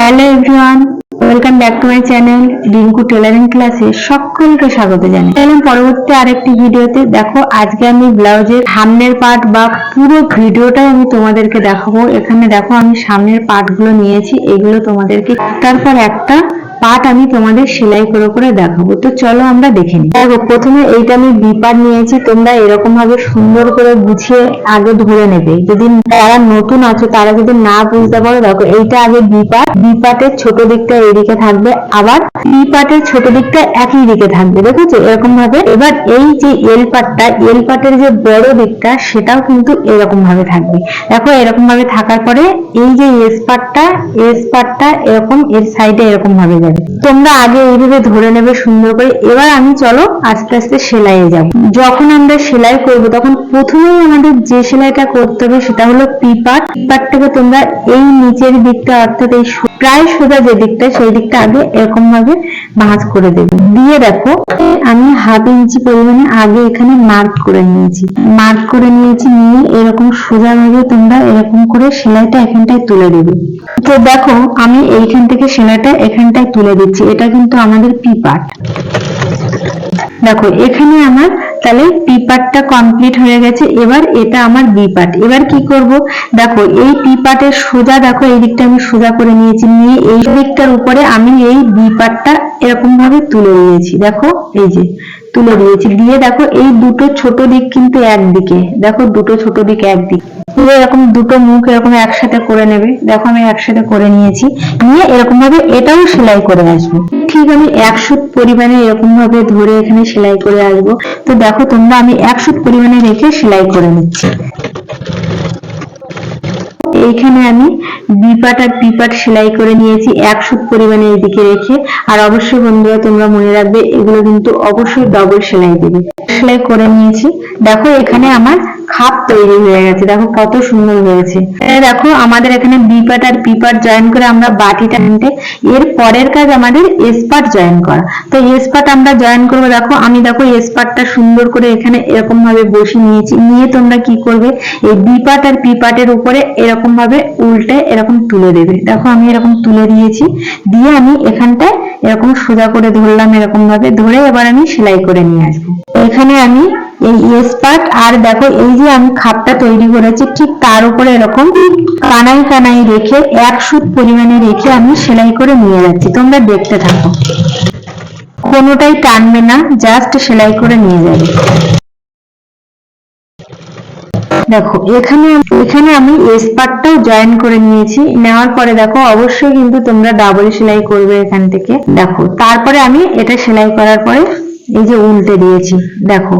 Hello everyone welcome back to my channel Rinku tailoring ক্লাসে সকলকে স্বাগত জানাই। এলাম পরবর্তী আরেকটি ভিডিওতে দেখো, আজকে আমি ব্লাউজের সামনের পার্ট বা পুরো ভিডিওটাই আমি তোমাদেরকে দেখাবো। এখানে দেখো, আমি সামনের পার্টগুলো নিয়েছি, এগুলো তোমাদেরকে একটার পর একটা পার্ট আমি তোমাদের সেলাই করে করে দেখাবো। তো চলো আমরা দেখে নিই। দেখো, প্রথমে এইটা আমি বি পার্ট নিয়েছি, তোমরা এরকম ভাবে সুন্দর করে গুছিয়ে আগে ধরে নেবে। যদি যারা নতুন আছো, তারা যদি না বুঝতে পারো, দেখো এইটা আগে বি পার্ট বি পার্টের ছোট দিকটা এদিকে থাকবে, আবার বি পার্টের ছোট দিকটা একই দিকে থাকবে, দেখেছ? এরকম ভাবে এবার এই যে এল পার্টটা এল পার্টের যে বড় দিকটা, সেটাও কিন্তু এরকম ভাবে থাকবে। দেখো এরকম ভাবে থাকার পরে এই যে এস পার্টটা এস পার্টটা এরকম, এর সাইডে এরকম ভাবে যাবে। তোমরা আগে এইভাবে ধরে নেবে সুন্দর করে। এবার আমি, চলো, আস্তে আস্তে সেলাইয়ে যাব। যখন আমরা সেলাই করব, তখন প্রথমেই আমাদের যে সেলাইটা করতে হবে, সেটা হলো পি পার্ট পার্টটাকে তোমরা এই নিচের দিকটা, অর্থাৎ এই প্রায় সোজা যে দিকটা সেই দিকটা আগে এরকম ভাবে ভাঁজ করে দেবে। দিয়ে দেখো, আমি হাফ ইঞ্চি পরিমাণে আগে এখানে মার্ক করে নিয়েছি। মার্ক করে নিয়েছি নিয়ে এরকম সোজা ভাবে তোমরা এরকম করে সেলাইটা এখানটায় তুলে দেবে। তো দেখো, আমি এইখান থেকে সেলাইটা এখানটায় তুলে দিচ্ছি। এটা কিন্তু আমাদের পি পার্ট দেখো, এখানে আমার তাহলে পি পার্টটা কমপ্লিট হয়ে গেছে। এবার এটা আমার বি পার্ট এবার কি করব? দেখো, এই পি পার্টের সোজা, দেখো, এই দিকটা আমি সোজা করে নিয়েছি। নিয়ে এই দিকটার উপরে আমি এই বি পার্টটা এরকম ভাবে তুলে নিয়েছি। দেখো, এই যে তুলে দিয়েছি। দিয়ে দেখো এই দুটো ছোট দিক কিন্তু একদিকে। দেখো দুটো ছোট দিক একদিক। পুরো এরকম দুটো মুখ এরকম একসাথে করে নেবে। দেখো আমি একসাথে করে নিয়েছি। নিয়ে এরকম ভাবে এটাও সেলাই করে আসব। ঠিক আমি একশো পরিমাণে এরকম ভাবে ধরে এখানে সেলাই করে আসব। তো দেখো তোমরা আমি একশো পরিমাণে রেখে সেলাই করে নিচ্ছি। এইখানে আমি বিপাট আর পিপাট সেলাই করে নিয়েছি, এক সুত পরিমাণে এদিকে রেখে। আর অবশ্যই বন্ধুরা, তোমরা মনে রাখবে, এগুলো কিন্তু অবশ্যই ডবল সেলাই দেবে। সেলাই করে নিয়েছি। দেখো, এখানে আমার খাপ তৈরি হয়ে গেছে। দেখো, কত সুন্দর হয়েছে। দেখো, আমাদের এখানে বিপাট আর পিপাট জয়েন করে আমরা বাটিটা আনতে, এর পরের কাজ আমাদের এসপাট জয়েন করা। তো এসপাট আমরা জয়েন করব, দেখো, আমি দেখো এসপাটটা সুন্দর করে এখানে এরকম ভাবে বসিয়ে নিয়েছি। নিয়ে তোমরা কি করবে? এই বিপাট আর পিপাটের উপরে এরকম ভাবে উল্টে এরকম তুলে দেবে। দেখো আমি এরকম তুলে দিয়েছি। দিয়ে আমি এখানটায় এরকম সোজা করে ধরলাম এরকম ভাবে ধরে এবার আমি সেলাই করে নিয়ে আসব। এখানে আমি এই এস পার্ট আর দেখো এই যে আমি খাপটা তৈরি করেছি, ঠিক তার উপরে এরকম কানাই কানাই রেখে এক সুত পরিমাণে রেখে আমি সেলাই করে নিয়ে যাচ্ছি। তোমরা দেখতে থাকো। কোনোটাই টানবে না, জাস্ট সেলাই করে নিয়ে যাবে। দেখো, এখানে এখানে আমি এস পার্টটাও জয়েন করে নিয়েছি। নেওয়ার পরে দেখো, অবশ্যই কিন্তু তোমরা ডাবল সেলাই করবে এখান থেকে। দেখো, তারপরে আমি এটা সেলাই করার পরে এই যে উল্টে দিয়েছি। দেখো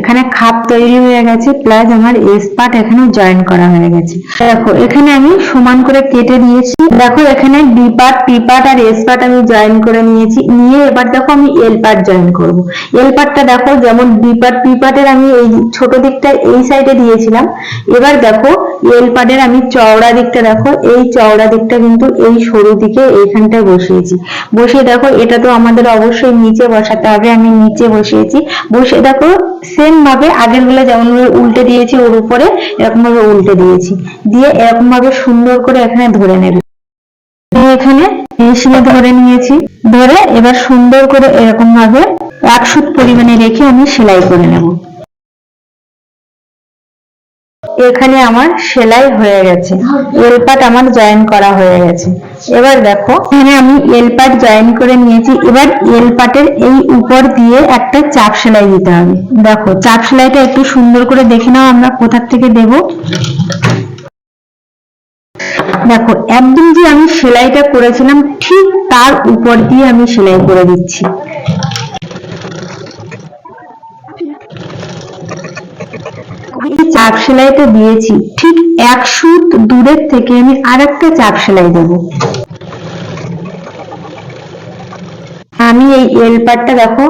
এখানে খাপ তৈরি হয়ে গেছে প্লাস আমার এস পার্ট এখানে জয়েন করা হয়ে গেছে। দেখো, এখানে আমি সমান করে কেটে দিয়েছি। দেখো, এখানে বি পার্ট পি পার্ট আর এস পার্ট আমি জয়েন করে নিয়েছি। নিয়ে এবার দেখো, আমি এল পার্ট জয়েন করব। এল পার্টটা দেখো, যেমন বি পার্ট পি পার্টের আমি এই ছোট দিকটা এই সাইডে দিয়েছিলাম। এবার দেখো এল পার্টের আমি চওড়া দিকটা দেখো, এই চওড়া দিকটা কিন্তু এই সরু দিকে এইখানটায় বসিয়েছি। বসিয়ে দেখো, এটা তো আমাদের অবশ্যই নিচে বসাতে হবে, আমি নিচে বসিয়েছি। বসে দেখো সেম ভাবে আগেরগুলো যেমন ভাবে উল্টে দিয়েছি, ওর উপরে এরকম ভাবে উল্টে দিয়েছি। দিয়ে এরকম ভাবে সুন্দর করে এখানে ধরে নেবে। এখানে মেশিনে ধরে নিয়েছি। ধরে এবার সুন্দর করে এরকম ভাবে এক সুত পরিমাণে রেখে আমি সেলাই করে নেব। এখানে আমার সেলাই হয়ে গেছে। এলপাট আমার জয়েন করা হয়ে গেছে। এবার দেখো, এখানে আমি এলপাট জয়েন করে নিয়েছি। এবার এলপাটের এই উপর দিয়ে একটা চাপ সেলাই দিতে হবে। দেখো, চাপ সেলাইটা একটু সুন্দর করে দেখে নাও, আমরা কোথার থেকে দেব। দেখো একদম যে আমি সেলাইটা করেছিলাম, ঠিক তার উপর দিয়ে আমি সেলাই করে দিচ্ছি এই চাপ সেলাইটা দিয়েছি। ঠিক এক সুত দূরের থেকে আমি আর একটা চাপ সেলাই দেব। আমি এই এল পাটটা দেখো,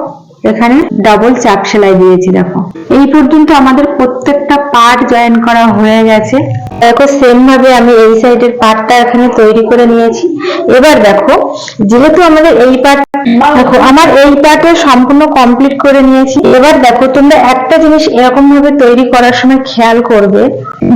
এখানে ডাবল চাপ সেলাই দিয়েছি, দেখো। এই পর্যন্ত আমাদের প্রত্যেকটা পার্ট জয়েন করা হয়ে গেছে। দেখো সেম ভাবে আমি এই সাইডের পার্টটা এখানে তৈরি করে নিয়েছি। এবার দেখো, যেহেতু আমাদের এই পার্ট দেখো, আমার এই পার্টে সম্পূর্ণ কমপ্লিট করে নিয়েছি। এবার দেখো, তোমরা একটা জিনিস এরকম ভাবে তৈরি করার সময় খেয়াল করবে।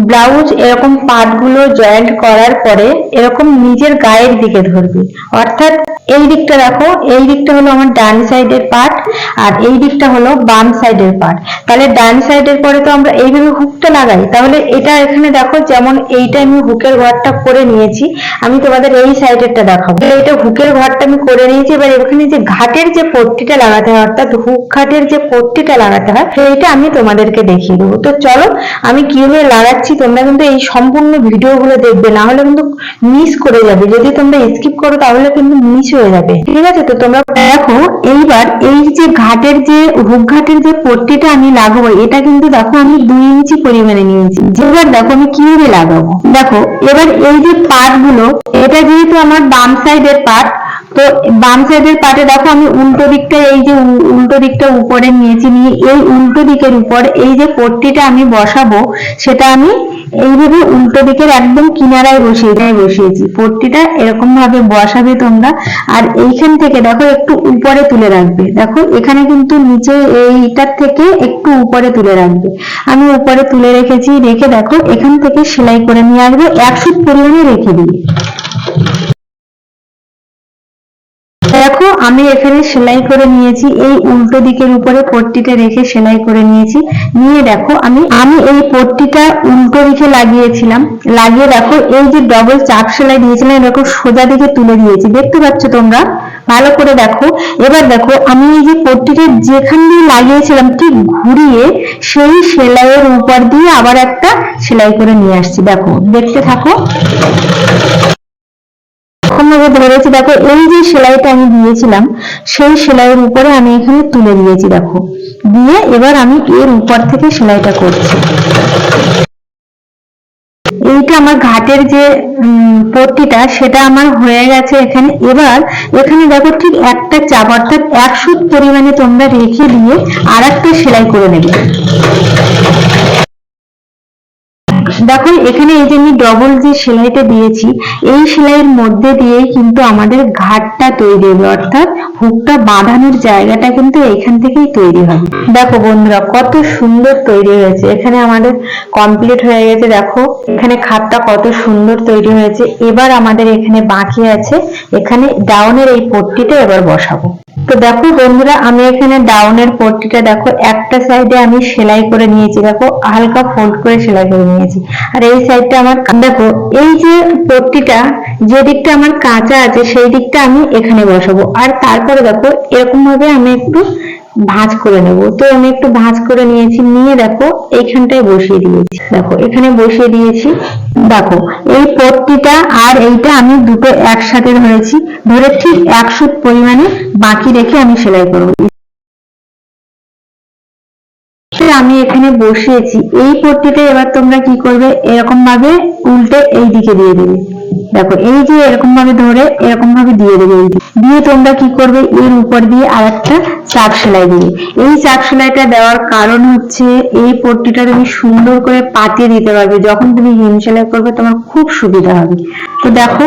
ব্লাউজ এরকম পার্টগুলো জয়েন্ট করার পরে এরকম নিজের গায়ের দিকে ধরবে। অর্থাৎ এই দিকটা দেখো এই দিকটা হলো আমার ডান সাইডের পার্ট আর এই দিকটা হলো বাম সাইডের পার্ট তাহলে ডান সাইডের পরে তো আমরা এইভাবে হুকটা লাগাই। তাহলে এটা এখানে দেখো যেমন এইটা আমি হুকের ঘরটা করে নিয়েছি, আমি তোমাদের এই সাইডেরটা দেখাবো। এইটা হুকের ঘরটা আমি করে নিয়েছি, এবার এখানে যে ঘাটের যে পট্টিটা লাগাতে হয়, অর্থাৎ হুক ঘাটের যে পট্টিটা লাগাতে হয়, সেইটা আমি তোমাদেরকে দেখিয়ে দেবো। তো চলো, আমি কীভাবে লাগাচ্ছি, তোমরা কিন্তু এই সম্পূর্ণ ভিডিওগুলো দেখবে, না হলে কিন্তু মিস করে যাবে। যদি তোমরা স্কিপ করো, তাহলে কিন্তু মিস হয়ে যাবে। ঠিক আছে তো তোমরা দেখো, এইবার এই যে ঘাটের যে হুক ঘাটের যে পট্টিটা আমি লাগাবো, এটা কিন্তু দেখো আমি দুই ইঞ্চি পরিমাণে নিয়েছি। এবার দেখো আমি কীভাবে লাগাবো। দেখো, এবার এই যে পাটগুলো এটা যেহেতু আমার বাম সাইডের পার্ট তো বাম সাইডের পার্টে দেখো আমি উল্টো দিকটা, এই যে উল্টো দিকটা উপরে নিয়েছি, নিয়ে এই উল্টো দিকের উপর এই যে পট্টিটা আমি বসাবো, সেটা আমি এইভাবে উল্টো দিকের একদম কিনারায় বসিয়ে দেয় বসিয়েছি। পট্টিটা এরকম ভাবে বসাবে তোমরা। আর এইখান থেকে দেখো একটু উপরে তুলে রাখবে। দেখো, এখানে কিন্তু নিচে এইটার থেকে একটু উপরে তুলে রাখবে। আমি উপরে তুলে রেখেছি, রেখে দেখো, এখান থেকে সেলাই করে নিয়ে আসবে। একশো পরিমাণে রেখে দিই। দেখো, আমি এখানে সেলাই করে নিয়েছি, এই উল্টো দিকের উপরে পট্টিটা রেখে সেলাই করে নিয়েছি। নিয়ে দেখো, আমি আমি এই পট্টিটা উল্টো দিকে লাগিয়েছিলাম। লাগিয়ে দেখো, এই যে ডবল চাপ সেলাই দিয়েছিলাম দেখো সোজা দিকে তুলে দিয়েছি। দেখতে পাচ্ছ তোমরা? ভালো করে দেখো। এবার দেখো, আমি এই যে পট্টিটা যেখান দিয়ে লাগিয়েছিলাম, ঠিক ঘুরিয়ে সেই সেলাইয়ের উপর দিয়ে আবার একটা সেলাই করে নিয়ে আসছি। দেখো, দেখতে থাকো। ভাবে ধরেছি দেখো, এই যে সেলাইটা আমি দিয়েছিলাম, সেই সেলাইয়ের উপরে আমি এখানে তুলে দিয়েছি, দেখো। দিয়ে এবার আমি এর উপর থেকে সেলাইটা করছি। এইটা আমার ঘাটের যে পট্টিটা, সেটা আমার হয়ে গেছে এখানে। এবার এখানে দেখো ঠিক একটা চাপ, অর্থাৎ এক সুত পরিমাণে তোমরা রেখে দিয়ে আর একটা সেলাই করে নেবে। দেখো, এখানে এই যে আমি ডবল যে সেলাইটা দিয়েছি, এই সেলাইয়ের মধ্যে দিয়েই কিন্তু আমাদের ঘাটটা তৈরি হবে, অর্থাৎ হুকটা বাঁধানোর জায়গাটা কিন্তু এখান থেকেই তৈরি হবে। দেখো বন্ধুরা, কত সুন্দর তৈরি হয়েছে। এখানে আমাদের কমপ্লিট হয়ে গেছে, দেখো। এখানে খাতটা কত সুন্দর তৈরি হয়েছে। এবার আমাদের এখানে বাকি আছে, এখানে ডাউনের এই পট্টিটা এবার বসাবো। তো দেখো বন্ধুরা, আমি এখানে ডাউনের পট্টিটা, দেখো, একটা সাইডে আমি সেলাই করে নিয়েছি, দেখো, হালকা ফোল্ড করে সেলাই করে নিয়েছি। আর এই সাইডটা আমার দেখো, এই যে পট্টিটা, যে দিকটা আমার কাঁচা আছে, সেই দিকটা আমি এখানে বসাবো। আর তারপরে দেখো এরকম ভাবে আমি একটু ভাঁজ করে নেব। তো আমি একটু ভাঁজ করে নিয়েছি, নিয়ে দেখো, এইখানটায় বসিয়ে দিয়েছি। দেখো, এখানে বসিয়ে দিয়েছি। দেখো, এই পট্টিটা আর এইটা আমি দুটো একসাথে ধরেছি। ধরে ঠিক এক সুত পরিমাণে বাকি রেখে আমি সেলাই করব। এখানে বসিয়েছি। এই পট্টিটা এবার তোমরা কি করবে? এরকম ভাবে উল্টে এই দিকে দিয়ে দেবে। দেখো, এই যে এরকম ভাবে ধরে এরকম ভাবে দিয়ে দেবে এই দিয়ে তোমরা কি করবে? এর উপর দিয়ে আর একটা চাপ সেলাই দিবে। এই চাপ সেলাইটা দেওয়ার কারণ হচ্ছে এই পট্টিটা তুমি সুন্দর করে পাতিয়ে দিতে পারবে। যখন তুমি হিম সেলাই করবে, তোমার খুব সুবিধা হবে। তো দেখো,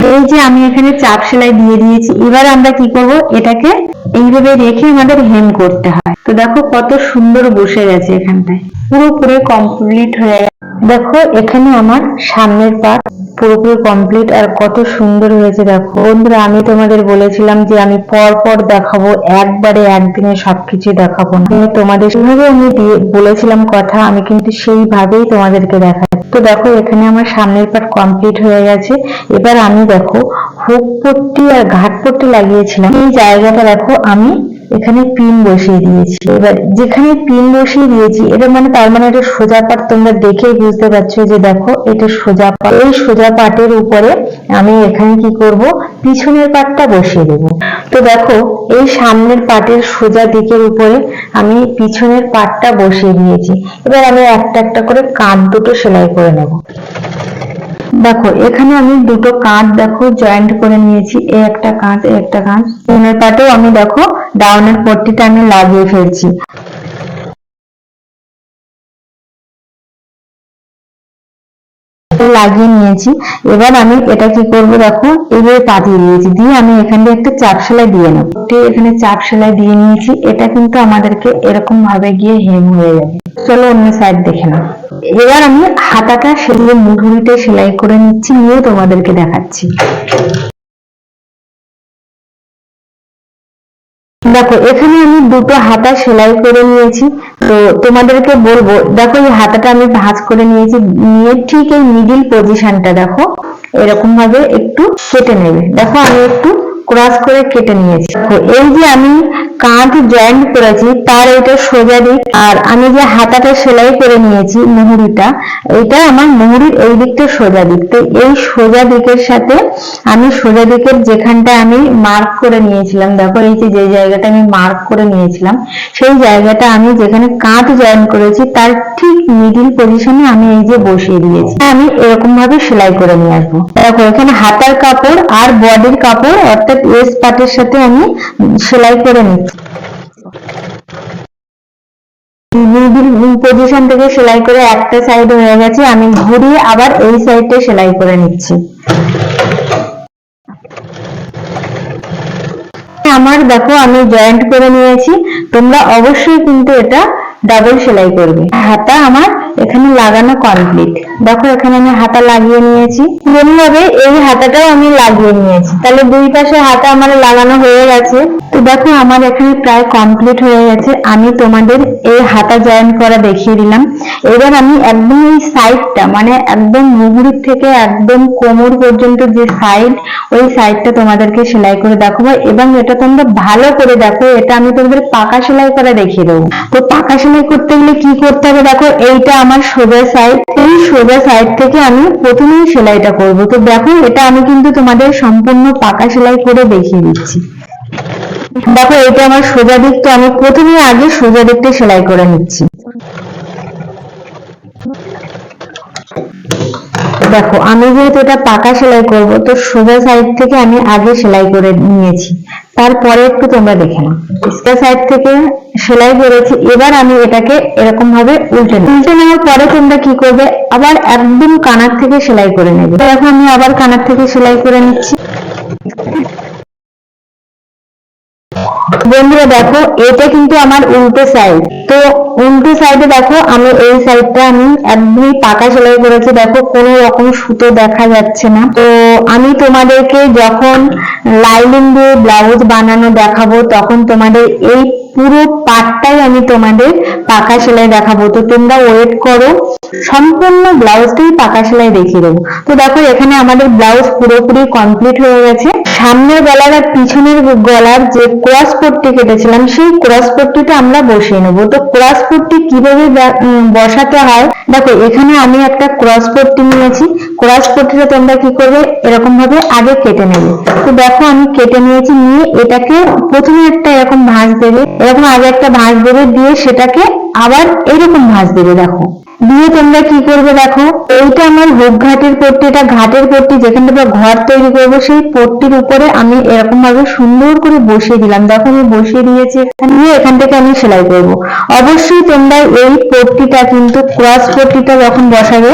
এই যে আমি এখানে চাপ সেলাই দিয়ে দিয়েছি। এবার আমরা কি করব? এটাকে এইভাবে রেখে আমাদের হেম করতে হয়। তো দেখো কত সুন্দর বসে গেছে এখানটায়। পুরোপুরি কমপ্লিট হয়ে গেছে। দেখো, এখানে আমার সামনের পার্ট পুরোপুরি কমপ্লিট আর কত সুন্দর হয়েছে, দেখো। বন্ধুরা, আমি তোমাদের বলেছিলাম যে আমি পর পর দেখাবো, একবারে একদিনে সবকিছু দেখাবো না। তোমাদের সেভাবে আমি বলেছিলাম কথা, আমি কিন্তু সেইভাবেই তোমাদেরকে দেখাই তো দেখো, এখানে আমার সামনের পার্ট কমপ্লিট হয়ে গেছে। এবার আমি দেখো, হুক পট্টি আর ঘাট পট্টি লাগিয়েছিলাম। এই জায়গাটা দেখো, আমি এখানে পিন বসিয়ে দিয়েছি। এবার যেখানে পিন বসিয়ে দিয়েছি, এটা মানে তার মানে এটা সোজা পাট তোমরা দেখেই বুঝতে পারছ যে দেখো, এটা সোজা পাট এই সোজা পাটের উপরে আমি এখানে কি করব? পিছনের পাটটা বসিয়ে দেব। তো দেখো, এই সামনের পাটের সোজা দিকের উপরে আমি পিছনের পাটটা বসিয়ে দিয়েছি। এবার আমি একটা একটা করে কাঁধ দুটো সেলাই করে নেব। দেখো, এখানে আমি দুটো কাঁধ দেখো জয়েন্ট করে নিয়েছি। এ একটা কাঁধ একটা কাঁধ। পেনের পাটেও আমি দেখো ডাউনের পট্টিটা আমি লাগিয়ে ফেলছি। লাগিয়ে নিয়েছি। এবার আমি এটা কি করব দেখো? এইভাবে পাতিয়ে দিয়েছি। দিয়ে আমি এখান দিয়ে একটা চাপ সেলাই দিয়ে নেব। এখানে চাপ সেলাই দিয়ে নিয়েছি। এটা কিন্তু আমাদেরকে এরকম ভাবে গিয়ে হেম হয়ে যাবে। চলো অন্য সাইড দেখে নাও। এবার আমি হাতাটা সেলাই মুঠুরিতে সেলাই করে নিচ্ছি। নিয়ে তোমাদেরকে দেখাচ্ছি। দেখো, এখানে আমি দুটো হাতা সেলাই করে নিয়েছি। তো তোমাদেরকে বলব, দেখো এই হাতাটা আমি ভাঁজ করে নিয়েছি, নিয়ে ঠিক এই মিডিল পজিশনটা দেখো এরকম ভাবে একটু কেটে নেবে। দেখো আমি একটু ক্রস করে কেটে নিয়েছি। এই যে আমি কাঁধ জয়েন্ট করেছি, তার এটা সোজা দিক, আর আমি যে হাতাটা সেলাই করে নিয়েছি মুহুরিটা এটা আমার মুহুরির এই দিকটা সোজা দিক। তো এই সোজা দিকের সাথে আমি সোজা দিকের যেখানটা আমি মার্ক করে নিয়েছিলাম, দেখো এই যে যে জায়গাটা আমি মার্ক করে নিয়েছিলাম, সেই জায়গাটা আমি যেখানে কাঁধ জয়েন করেছি, তার ঠিক মিডিল পজিশনে আমি এই যে বসিয়ে দিয়েছি। আমি এরকম ভাবে সেলাই করে নিয়ে আসব। দেখো, এখানে হাতার কাপড় আর বডির কাপড় অর্থাৎ এস পাটের সাথে আমি সেলাই করে নিচ্ছি পজিশন থেকে সেলাই করে একটা সাইড হয়ে গেছে, আমি ঘুরিয়ে আবার এই সাইডে সেলাই করে নিচ্ছি। আমার দেখো, আমি জয়েন্ট করে নিয়েছি, তোমরা অবশ্যই কিন্তু এটা ডাবল সেলাই করবে। হাতা আমার এখানে লাগানো কমপ্লিট দেখো এখানে আমি হাতা লাগিয়ে নিয়েছি। এমনিভাবে এই হাতাটাও আমি লাগিয়ে নিয়েছি। তাহলে দুই পাশে হাতা আমার লাগানো হয়ে গেছে। তো দেখো আমার এখানে প্রায় কমপ্লিট হয়ে গেছে। আমি তোমাদের এই হাতা জয়েন করা দেখিয়ে দিলাম। এবার আমি একদম এই সাইডটা মানে একদম মুহুরির থেকে একদম কোমর পর্যন্ত যে সাইড ওই সাইডটা তোমাদেরকে সেলাই করে দেখাবো। এবং এটা তোমরা ভালো করে দেখো। এটা আমি তোমাদের পাকা সেলাই করা দেখিয়ে দেবো। তো পাকা সেলাই করতে গেলে কি করতে হবে? দেখো, এইটা আমার সোজা সাইড এই সোজা সাইড থেকে আমি প্রথমেই সেলাইটা করব। তো দেখো, এটা আমি কিন্তু তোমাদের সম্পূর্ণ পাকা সেলাই করে দেখিয়ে দিচ্ছি। দেখো এটা আমার সোজা দিক। তো আমি প্রথমে আগে সোজা দিকটা সেলাই করে নিচ্ছি। দেখো, আমি যেহেতু এটা পাকা সেলাই করব, তো সোজা সাইড থেকে আমি আগে সেলাই করে নিয়েছি। তারপরে একটু তোমরা দেখে নাও। ইস্কা সাইড থেকে সেলাই করেছি, এবার আমি এটাকে এরকম ভাবে উল্টে নেব। উল্টে নেওয়ার পরে তোমরা কি করবে? আবার একদম কানার থেকে সেলাই করে নেবে। এখন আমি আবার কানার থেকে সেলাই করে নিচ্ছি। বন্ধুরা দেখো, এটা কিন্তু আমার উল্টো সাইড তো উল্টো সাইডে দেখো, আমি এই সাইডটা আমি একদমই পাকা সেলাই করেছি। দেখো, কোনো রকম সুতো দেখা যাচ্ছে না। তো আমি তোমাদেরকে যখন লাইলিং দিয়ে ব্লাউজ বানানো দেখাবো, তখন তোমাদের এই পুরো পাটটাই আমি তোমাদের পাকা সেলাই দেখাবো। তো তোমরা ওয়েট করো। সম্পূর্ণ ব্লাউজটাই পাকা সেলাই দেখিয়ে দেবো। তো দেখো, এখানে আমাদের ব্লাউজ পুরোপুরি কমপ্লিট হয়ে গেছে। সামনের গলার আর পিছনের গলার যে ক্রস পট্টি কেটেছিলাম, সেই ক্রস পট্টিটা আমরা বসিয়ে নেব। তো ক্রস পট্টি কীভাবে বসাতে হয়? দেখো, এখানে আমি একটা ক্রস পট্টি নিয়েছি। ক্রস পট্টিটা তোমরা কি করবে? এরকম ভাবে আগে কেটে নেবে। তো দেখো, আমি কেটে নিয়েছি, নিয়ে এটাকে প্রথমে একটা এরকম ভাঁজ দেবে। এরকম আগে একটা ভাঁজ দেবে, দিয়ে সেটাকে আবার এরকম ভাঁজ দেবে, দেখো। দিয়ে তোমরা কি করবে দেখো? এইটা আমার হোক ঘাটের পট্টি, এটা ঘাটের পট্টি যেখানে তোমরা ঘর তৈরি করব, সেই পট্টির উপরে আমি এরকম ভাবে সুন্দর করে বসিয়ে দিলাম। দেখো আমি বসিয়ে দিয়েছি দিয়ে এখান থেকে আমি সেলাই করব। অবশ্যই তোমরা এই পট্টিটা কিন্তু ক্রস পট্টিটা যখন বসাবে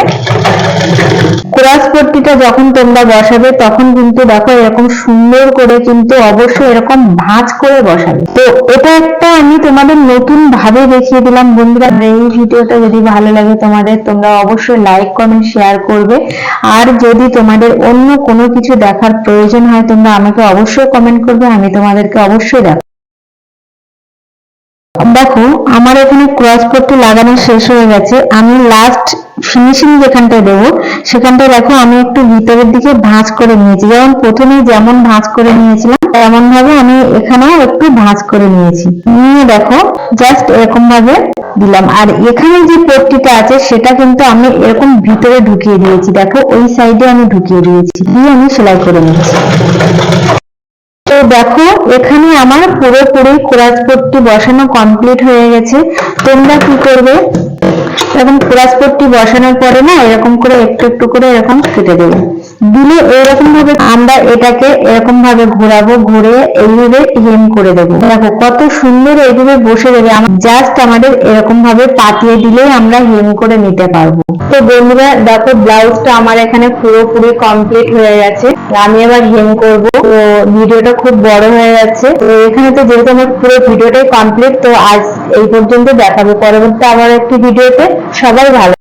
ক্রস পট্টিটা যখন তোমরা বসাবে, তখন কিন্তু দেখো এরকম সুন্দর করে কিন্তু অবশ্যই এরকম ভাঁজ করে বসাবে। তো এটা একটা আমি তোমাদের নতুন ভাবে দেখিয়ে দিলাম। বন্ধুরা এই ভিডিওটা যদি ভালো লাগে তোমাদের, তোমরা অবশ্যই লাইক কমেন্ট শেয়ার করবে। আর যদি তোমাদের অন্য কোনো কিছু দেখার প্রয়োজন হয়, তোমরা আমাকে অবশ্যই কমেন্ট করবে, আমি তোমাদেরকে অবশ্যই দেখাবো। দেখো, আমার এখানে ক্রস পট্টি লাগানো শেষ হয়ে গেছে। আমি লাস্ট ফিনিশিং যেখানটায় দেবো, সেখানটায় দেখো আমি একটু ভিতরের দিকে ভাঁজ করে নিয়েছি। যেমন প্রথমে যেমন ভাঁজ করে নিয়েছিলাম তেমন ভাবে আমি এখানেও একটু ভাঁজ করে নিয়েছি। নিয়ে দেখো জাস্ট এরকম ভাবে দিলাম। আর এখানে যে পট্টিটা আছে, সেটা কিন্তু আমি এরকম ভিতরে ঢুকিয়ে দিয়েছি। দেখো, ওই সাইডে আমি ঢুকিয়ে দিয়েছি। দিয়ে আমি সেলাই করে নিচ্ছি তো দেখো, এখানে আমার পুরোপুরি কোরাজ পট্টি বসানো কমপ্লিট হয়ে গেছে। তোমরা কি করবে? এখন কোরাজ পট্টি বসানোর পরে না, এরকম করে একটু একটু করে এরকম কেটে দেবে। দিলে এরকম ভাবে আমরা এটাকে এরকম ভাবে ঘোরাবো, ঘুরে এইভাবে হেম করে দেবো। দেখো কত সুন্দর এইভাবে বসে দেবে জাস্ট আমাদের এরকম ভাবে পাতিয়ে দিলে আমরা হেম করে নিতে পারব। তো বন্ধুরা, দেখো ব্লাউজটা আমার এখানে পুরোপুরি কমপ্লিট হয়ে গেছে। আমি এবার হেম করব। তো ভিডিওটা খুব বড় হয়ে যাচ্ছে। তো এখানে তো যেহেতু আমার পুরো ভিডিওটাই কমপ্লিট তো আজ এই পর্যন্ত দেখাবো। পরবর্তী আবার একটি ভিডিওতে সবাই ভালো